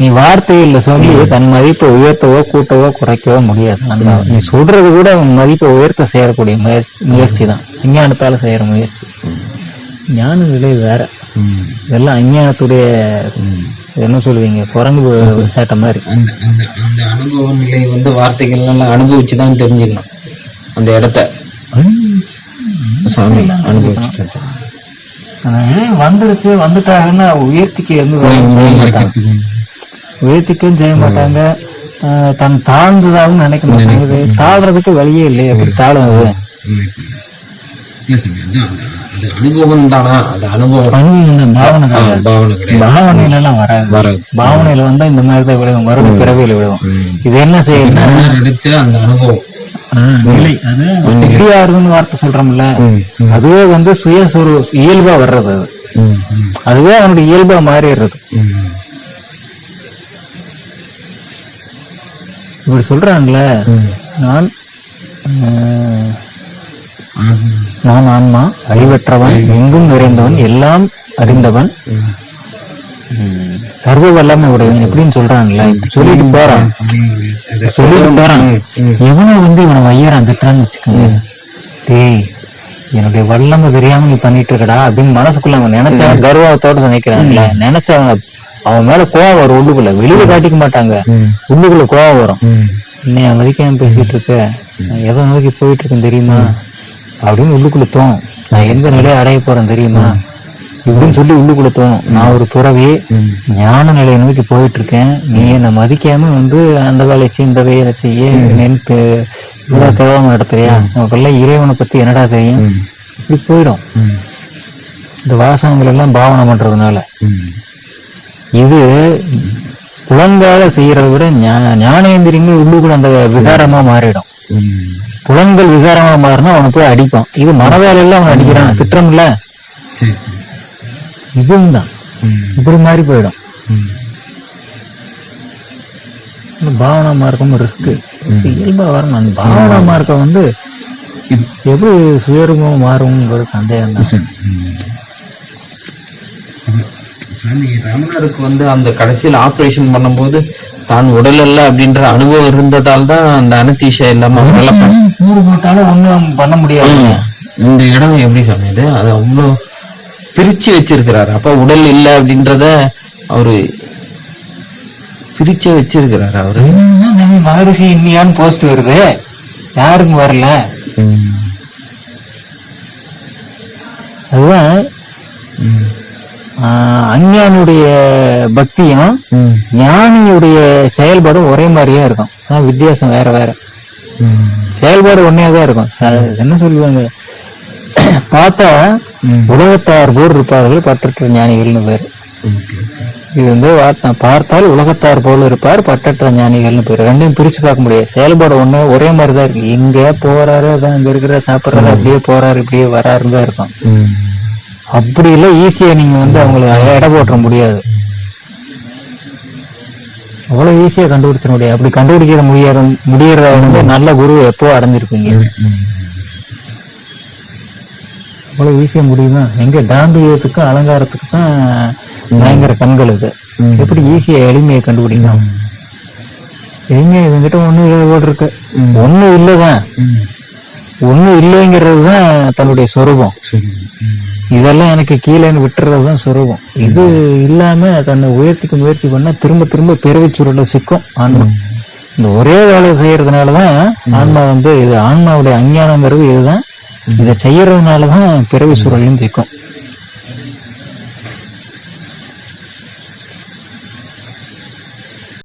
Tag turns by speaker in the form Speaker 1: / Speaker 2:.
Speaker 1: நீ வார்த்தைகள்ல சொல்லி தன் மதிப்பை உயர்த்தவோ கூட்டவோ குறைக்கவோ முடியாது. நீ சொல்றது கூட உன் மதிப்பை உயர்த்த செய்யக்கூடிய முயற்சி முயற்சி தான் விஞ்ஞானத்தால செய்யற முயற்சி. ஞான நிலை வேற. இதெல்லாம் அஞ்ஞானத்துடைய என்ன சொல்லுவீங்க? குரங்கு சேட்டை மாதிரி.
Speaker 2: அந்த அனுபவ நிலை வந்து வார்த்தைகள் எல்லாம் அனுபவிச்சு தான் தெரிஞ்சுக்கணும். அந்த இடத்த. சாமி அனுபவிச்சு
Speaker 1: வந்துருச்சு? வந்துட்டாங்கன்னா உயர்த்திக்க எந்த வேலையும் செய்ய மாட்டாங்க. தன் தாழ்ந்ததாகவும் நினைக்க மாட்டாங்க. தாழ்றதுக்கு வழியே
Speaker 2: இல்ல அந்த- அது அனுபவம் தானா? அது அனுபவம்.
Speaker 1: பாவனை பாவனையில வராது வந்தா இந்த மாதிரி தான் விழுவும் மறுபடியும் பிறவியில விழுவும் இது என்ன
Speaker 2: அந்த அனுபவம்?
Speaker 1: சித்தியாருன்னு வார்த்தை சொல்றோம்ல. அதுவே வந்து சுயஸ்வரு இயல்பா வர்றது அது. அதுவே அவனுடைய இயல்பா மாறிடுறது. இப்படி சொல்றான்ல நான். நான் ஆன்மா அழிவற்றவன் எங்கும் நிறைந்தவன் எல்லாம் அறிந்தவன். சர்வ வல்லமை உடையவன் எப்படின்னு இப்படி சொல்லிட்டு போறான். சொல்லிட்டு போறான். எவனை வந்து இவனை வையறான் திட்டான்னு வச்சுக்கோங்க. டேய் என்னுடைய வல்லமை தெரியாம நீ பண்ணிட்டு இருக்கடா அப்படின்னு மனசுக்குள்ள அவன் நினைச்சா கர்வத்தோட நினைக்கிறான்ல. நினைச்ச அவன் மேல கோவம் வரும் உள்ளுக்குள்ள. வெளியில காட்டிக்க மாட்டாங்க. உள்ளுக்குள்ள கோவம் வரும்.
Speaker 2: ம்.
Speaker 1: என்னைய மதிக்காம பேசிட்டு இருக்க? எதை நோக்கி போயிட்டு இருக்கேன் தெரியுமா அப்படின்னு உள்ளுக்குள்ள தோணும். நான் எந்த நிலையை அடைய போறேன் தெரியுமா? இப்படின்னு சொல்லி உள்ளுக்குள்ள தோணும். நான் ஒரு துறவி ஞான நிலையை நோக்கி போயிட்டு இருக்கேன் நீ என்னை மதிக்காம வந்து அந்த வேலையை செய்ய இந்த வேலை செய்ய நினைத்து இவ்வளவு தேவாம நடத்துறியா? உனக்கெல்லாம் இறைவனை பத்தி என்னடா தெரியும்? இப்படி போயிடும். இந்த வாசகங்கள் எல்லாம் பாவனை பண்றதுனால. இது புலங்கால செய்யறதை விட ஞானேந்திரியங்கள் உள்ளுக்குள்ள அந்த விகாரமா மாறிடும். புலன்கள் விகாரமா மாறினா அவனை போய் அடிப்பான் இது மனவேலையில அவன் அடிக்கிறான். திட்டம் இல்ல
Speaker 2: சரி சரி
Speaker 1: இதுவும் தான். இப்படி மாறி போயிடும். பாவனா மார்க்கம் ரிஸ்க் இயல்பா வரணும். அந்த பாவனா மார்க்கம் வந்து எப்படி சுயரூபம் மாறும்ங்கிறது சந்தேகம் தான்
Speaker 2: ரமணருக்கு வந்து அந்த கடைசியில் ஆபரேஷன் பண்ணும்போது தான் உடல் அல்ல அப்படின்ற அனுபவம் இருந்ததால் தான் அந்த அனத்தீஷா இல்லாம அவரால
Speaker 1: போட்டாலும் ஒண்ணும் பண்ண முடியாது.
Speaker 2: இந்த இடம் எப்படி சாமி இது? அது அவ்வளோ பிரிச்சு வச்சிருக்கிறாரு. அப்ப உடல் இல்ல அப்படின்றத அவரு பிரிச்சே வச்சிருக்கிறாரு அவரு.
Speaker 1: மகரிஷி இன்னியான்னு போஸ்ட் வருது. யாருக்கும் வரல. அதுதான் அஞ்ஞானியுடைய பக்தியும். ஞானியுடைய செயல்பாடும் ஒரே மாதிரியா இருக்கும். ஆனா வித்தியாசம் வேற வேற. செயல்பாடு ஒன்னே தான் இருக்கும். என்ன சொல்லுவாங்க? பார்த்தா. உலகத்தார் போர் இருப்பார்கள் பற்றற்ற ஞானிகள்னு பேரு. இது வந்து பார்த்தால் உலகத்தார் போல இருப்பார் பற்றற்ற ஞானிகள்னு பேரு. ரெண்டையும் பிரிச்சு பார்க்க முடியாது. செயல்பாடு ஒண்ணு ஒரே மாதிரி தான் இருக்கு. இங்க போறாரு அதான் இங்க இருக்கிற சாப்பிடுறாரு அப்படியே போறாரு இப்படியே வராருன்னு தான் இருக்கும். அப்படி இல்ல ஈஸியா நீங்க வந்து அவங்களை எடை போட்டுற முடியாது. அவ்வளவு ஈஸியா கண்டுபிடிச்சிட முடியாது. அப்படி கண்டுபிடிக்கிற முடியாத முடியறத வந்து நல்ல குரு எப்போ அடைஞ்சிருப்பீங்க. அவ்வளவு ஈஸியா முடியுமா? எங்க தாம்பியத்துக்கும் அலங்காரத்துக்கும் தான் பயங்கர கண்கள் இது. எப்படி ஈஸியா எளிமையை கண்டுபிடிக்கலாம்? எளிமையா இவங்கிட்ட ஒண்ணு போல் இருக்கு. ஒண்ணு இல்லதான்.
Speaker 2: ம்.
Speaker 1: ஒண்ணு இல்லைங்கிறது தான் தன்னுடைய சொரூபம். இதெல்லாம் எனக்கு கீழேன்னு விட்டுறது தான் சொரூபம். இது இல்லாம தன்னை உயர்த்திக்க முயற்சி பண்ணா திரும்ப திரும்ப பிறவி சுருள சிக்கும் ஆன்மா. இந்த ஒரே வேலையை செய்யறதுனாலதான் ஆன்மா வந்து இது ஆன்மாவுடைய அஞ்ஞானங்கிறது இதுதான். இதை செய்யறதுனாலதான் பிறவி சுருளையும் சிக்கும்.